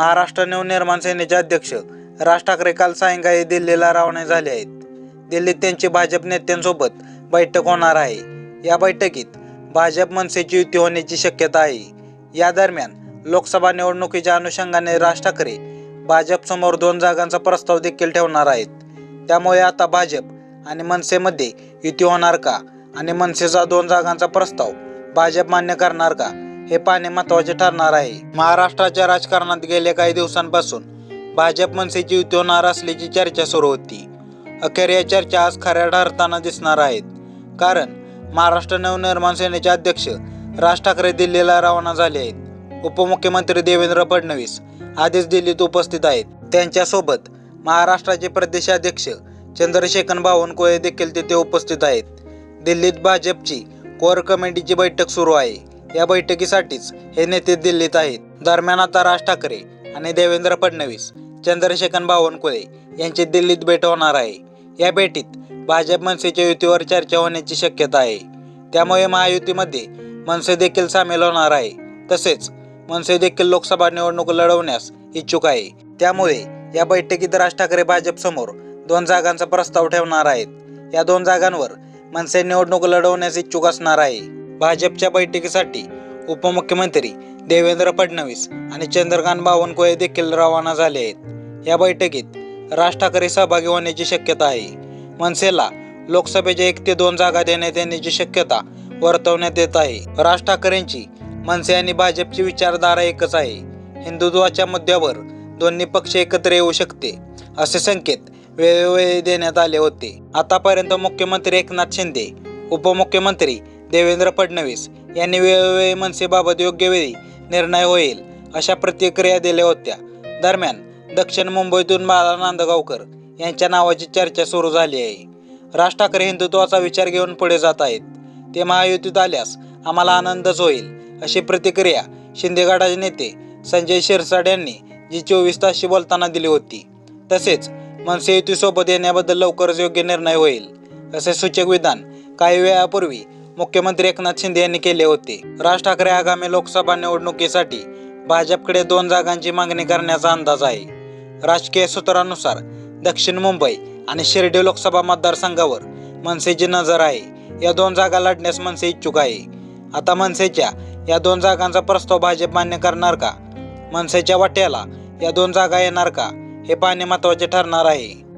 महाराष्ट्र नवनिर्माण सेनेचे अध्यक्ष राज ठाकरे काल सायंकाळी दिल्लीला रवाना झाले आहेत. दिल्लीत त्यांची भाजप नेत्यांसोबत बैठक होणार आहे. या बैठकीत भाजप मनसेची युती होण्याची शक्यता आहे. या दरम्यान लोकसभा निवडणुकीच्या अनुषंगाने राज ठाकरे भाजपसमोर दोन जागांचा प्रस्ताव देखील ठेवणार आहेत. त्यामुळे आता भाजप आणि मनसेमध्ये युती होणार का? आणि मनसेचा दोन जागांचा प्रस्ताव भाजप मान्य करणार का? हे पाहणे महत्त्वाचे ठरणार आहे. महाराष्ट्राच्या राजकारणात गेल्या काही दिवसांपासून भाजप मनसेची युती होणार असल्याची चर्चा सुरू होती. अखेर या चर्चा आज खऱ्या ठरताना दिसणार आहेत. कारण महाराष्ट्र नवनिर्माण सेनेचे अध्यक्ष राज ठाकरे दिल्लीला रवाना झाले आहेत. उपमुख्यमंत्री देवेंद्र फडणवीस आधीच दिल्लीत उपस्थित आहेत. त्यांच्यासोबत महाराष्ट्राचे प्रदेशाध्यक्ष चंद्रशेखर बावनकुळे देखील तिथे उपस्थित आहेत. दिल्लीत भाजपची कोर कमिटीची बैठक सुरू आहे. या बैठकीसाठीच हे नेते दिल्लीत आहेत. दरम्यान आता राज ठाकरे आणि देवेंद्र फडणवीस चंद्रशेखर बावनकुळे यांची दिल्लीत भेट होणार आहे. या भेटीत भाजप मनसेच्या युतीवर चर्चा होण्याची शक्यता आहे. त्यामुळे महायुतीमध्ये मनसे देखील सामील होणार आहे. तसेच मनसे देखील लोकसभा निवडणूक लढवण्यास इच्छुक आहे. त्यामुळे या बैठकीत राज ठाकरे भाजपसमोर दोन जागांचा प्रस्ताव ठेवणार आहेत. या दोन जागांवर मनसे निवडणूक लढवण्यास इच्छुक असणार आहे. भाजपच्या बैठकीसाठी उपमुख्यमंत्री देवेंद्र फडणवीस आणि चंद्रकांत बावनकुळे देखील रवाना झाले आहेत. या बैठकीत राज ठाकरे सहभागी होण्याची शक्यता आहे. मनसेला लोकसभेच्या एक ते दोन जागा देण्यात येण्याची शक्यता वर्तवण्यात येत आहे. राज ठाकरेंची मनसे आणि भाजपची विचारधारा एकच आहे. हिंदुत्वाच्या मुद्द्यावर दोन्ही पक्ष एकत्र येऊ शकते असे संकेत वेळोवेळी देण्यात आले होते. आतापर्यंत मुख्यमंत्री एकनाथ शिंदे उपमुख्यमंत्री देवेंद्र फडणवीस यांनी वेळोवेळी मनसेबाबत योग्य वेळी निर्णय होईल अशा प्रतिक्रिया दिल्या होत्या. दरम्यान दक्षिण मुंबईतून बाळा नांदगावकर यांच्या नावाची चर्चा सुरू झाली आहे. राज ठाकरे हिंदुत्वाचा विचार घेऊन पुढे जात आहेत. ते महायुतीत आल्यास आम्हाला आनंदच होईल अशी प्रतिक्रिया शिंदेगडाचे नेते संजय शिरसाट यांनी जी चोवीस तासशी बोलताना दिली होती. तसेच मनसे युतीसोबत येण्याबद्दल लवकरच योग्य निर्णय होईल असे सूचक विधान काही वेळापूर्वी मुख्यमंत्री एकनाथ शिंदे यांनी केले होते. राज ठाकरे आगामी लोकसभा निवडणुकीसाठी भाजपकडे दोन जागांची मागणी करण्याचा अंदाज आहे. राजकीय सूत्रानुसार दक्षिण मुंबई आणि शिर्डी लोकसभा मतदारसंघावर मनसेची नजर आहे. या दोन जागा लढण्यास मनसे इच्छुक आहे. आता मनसेच्या या दोन जागांचा प्रस्ताव भाजप मान्य करणार का? मनसेच्या वाट्याला या दोन जागा येणार का? हे पाहणे महत्त्वाचे ठरणार आहे.